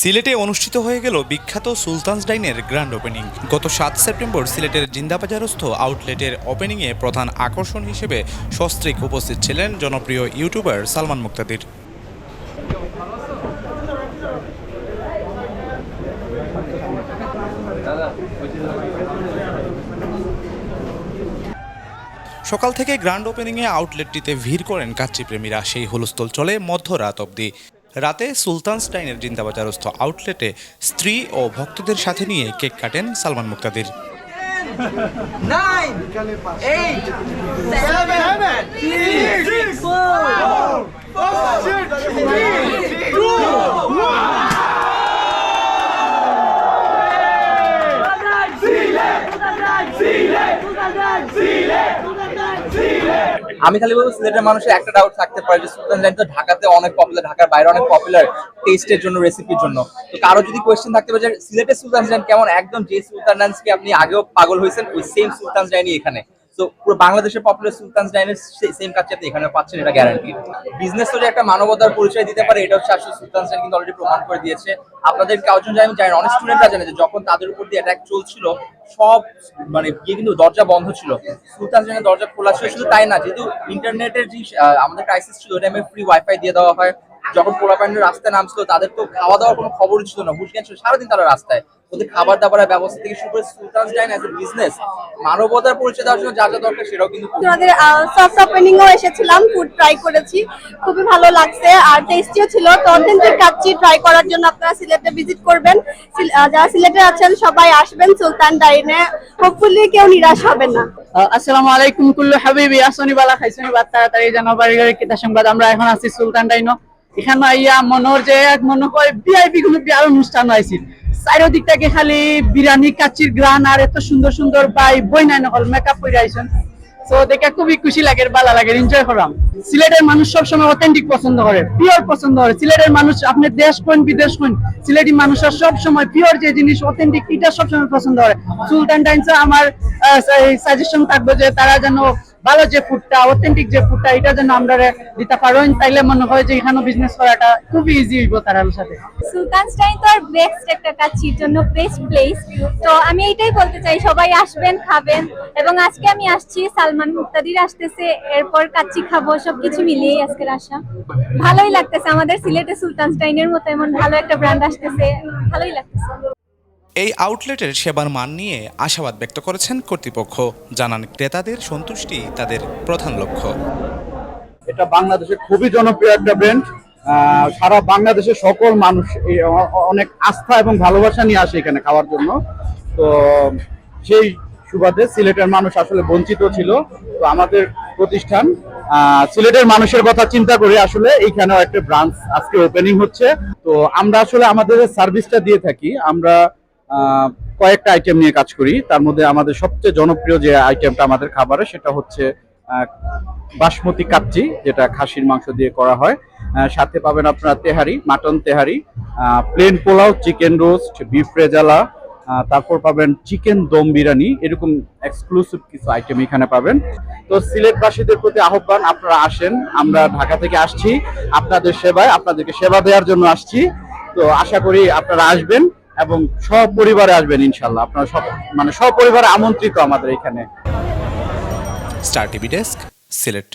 সিলেটে অনুষ্ঠিত হয়ে গেল বিখ্যাত সুলতানস ডাইনের গ্র্যান্ড ওপেনিং। গত সাত সেপ্টেম্বর সিলেটের জিন্দাবাজারস্থ আউটলেটের ওপেনিংয়ে প্রধান আকর্ষণ হিসেবে সস্ত্রীক উপস্থিত ছিলেন জনপ্রিয় ইউটিউবার সালমান মুক্তাদির। সকাল থেকে গ্র্যান্ড ওপেনিংয়ে আউটলেটটিতে ভিড় করেন কাচ্চি প্রেমীরা সেই হুলস্থল চলে মধ্যরাত অবধি। রাতে সুলতানস ডাইনের জিন্দাবাজারস্থ আউটলেটে স্ত্রী ও ভক্তদের সাথে নিয়ে কেক কাটেন সালমান মুক্তাদির nine, আমি খালি বলব সিলেটের মানুষের একটা ডাউট থাকতে পারে যে সুলতান জানি তো ঢাকাতে অনেক পপুলার ঢাকার বাইরে অনেক পপুলার টেস্টের জন্য রেসিপির জন্য। তো কারও যদি কোয়েশ্চেন থাকতে পারে যে সিলেটের সুলতান জান কেমন? একদম যে সুলতান ডান্সকে আপনি আগেও পাগল হয়েছেন, ওই সেম সুলতান জানি এখানে। তো পুরো বাংলাদেশের পপুলার সুলতান ডাইনের সেম কাজটা আপনি এখানে পাচ্ছেন, এটা গ্যারান্টি বিজনেস তো একটা মানবতার পরিচয় দিতে পারে, এটা হচ্ছে আসলে সুলতান জান কিন্তু অলরেডি প্রমাণ করে দিয়েছে। আপনাদের কাউজন জানি জানেন অনেক স্টুডেন্টরা জানে যে যখন তাদের উপর দিয়ে অ্যাটাক চলছিল, সব মানে গিয়ে কিন্তু দরজা বন্ধ ছিল। সুলতান জানের দরজা খোলা ছিল, শুধু তাই না, যেহেতু ইন্টারনেটের যে আমাদের ক্রাইসিস ছিল, ওই টাইমে ফ্রি ওয়াইফাই দিয়ে দেওয়া হয় যখন পোলাপাইনের রাস্তায় নামছিল তাদের তো খাওয়া দাওয়ার কোনো খবর ছিল না। বুঝলেন সারাদিন তারা রাস্তায়। ওদের খাবার দাবারের ব্যবস্থা থেকে শুরু করে সুলতান ডাইন অ্যাজ এ বিজনেস মানবতার পরিচয় দেওয়ার জন্য যা যা দরকার সেটাও কিন্তু তোমাদের সফট ওপেনিং ও এসেছিলাম ফুড ট্রাই করেছি। খুবই ভালো লাগছে আর টেস্টিও ছিল। তো অথেন্টিক কাচ্চি ট্রাই করার জন্য আপনারা সিলেটে ভিজিট করবেন। যারা সিলেটে আছেন সবাই আসবেন সুলতান ডাইনে হোপফুলি কেউ নিরাশ হবেন না। আসসালামু আলাইকুম কুল্লু হাবিবি। আসনি বালা খাইছনি বাদ তাড়াতাড়ি জানো বাড়ির কিতা সংবাদ। আমরা এখন আছি সুলতান ডাইনো এখানে আইয়া মনোর যে মনে হয় ভিআইপি কোনো বিয়ার অনুষ্ঠান হয়েছিল। খালি বিরিয়ানি, কাচির গ্রান আর এত সুন্দর সুন্দর বাই বই নাই মেকআপ করে তো দেখে খুবই খুশি লাগে, ভালো লাগে এনজয় সিলেটের মানুষ সবসময় অথেন্টিক পছন্দ করে পিওর পছন্দ করে। সিলেটের মানুষ, আপনি দেশ কোন, বিদেশ কোন, সিলেটি মানুষের সব সময় পিওর যে জিনিস অথেন্টিক এটা সবসময় পছন্দ করে। সুলতান টাইমসে আমার সাজেশন থাকবে যে তারা যেন ভালো যে ফুডটা অথেন্টিক যে ফুডটা এটা যেন আমরা দিতে পারেন তাইলে মনে হয় যে এখানে বিজনেস করাটা খুবই ইজি হইব তার সাথে। সুলতান স্টাইন তো আর বেস্ট একটা কাচ্চির জন্য বেস্ট প্লেস তো আমি এইটাই বলতে চাই, সবাই আসবেন, খাবেন। এবং আজকে আমি আসছি, সালমান মুক্তাদির আসতেছে, এরপর কাচ্চি খাব, সবকিছু মিলিয়েই আজকের আসা ভালোই লাগতেছে আমাদের সিলেটে সুলতান স্টাইনের মতো এমন ভালো একটা ব্র্যান্ড আসতেছে। ভালোই লাগতেছে। এই আউটলেটের সেবার মান নিয়ে আশাবাদ ব্যক্ত করেছেন কর্তৃপক্ষ। জানান ক্রেতাদের সন্তুষ্টি তাদের প্রধান লক্ষ্য। এটা বাংলাদেশের খুবই জনপ্রিয় একটা ব্র্যান্ড সারা বাংলাদেশের সকল মানুষ অনেক আস্থা এবং ভালোবাসা নিয়ে আসে এখানে খাওয়ার জন্য। তো সেই সুবাদে সিলেটের মানুষ আসলে বঞ্চিত ছিল। তো আমাদের প্রতিষ্ঠান সিলেটের মানুষের কথা চিন্তা করে আসলে এইখানেও একটা ব্রাঞ্চ আজকে ওপেনিং হচ্ছে। তো আমরা আসলে আমাদের সার্ভিসটা দিয়ে থাকি। আমরা কয়েকটা আইটেম নিয়ে কাজ করি। তার মধ্যে আমাদের সবচেয়ে জনপ্রিয় যে আইটেমটা আমাদের খাবারে, সেটা হচ্ছে বাসমতি কাচ্চি, যেটা খাসির মাংস দিয়ে করা হয়। সাথে পাবেন আপনারা tehari, mutton tehari plain pulao chicken roast beef rezala তারপর পাবেন চিকেন দম বিরিয়ানি, এরকম এক্সক্লুসিভ কিছু আইটেম এখানে পাবেন। তো সিলেটবাসীদের প্রতি আহ্বান, আপনারা আসেন, আমরা ঢাকা থেকে আসছি। আপনাদের সেবায়, আপনাদেরকে সেবা দেওয়ার জন্য আসছি। তো আশা করি আপনারা আসবেন। এবং সপরিবারে আসবেন ইনশাল্লাহ আপনার সব মানে সপরিবারে আমন্ত্রিত আমাদের এখানে। Star TV desk, Sylhet.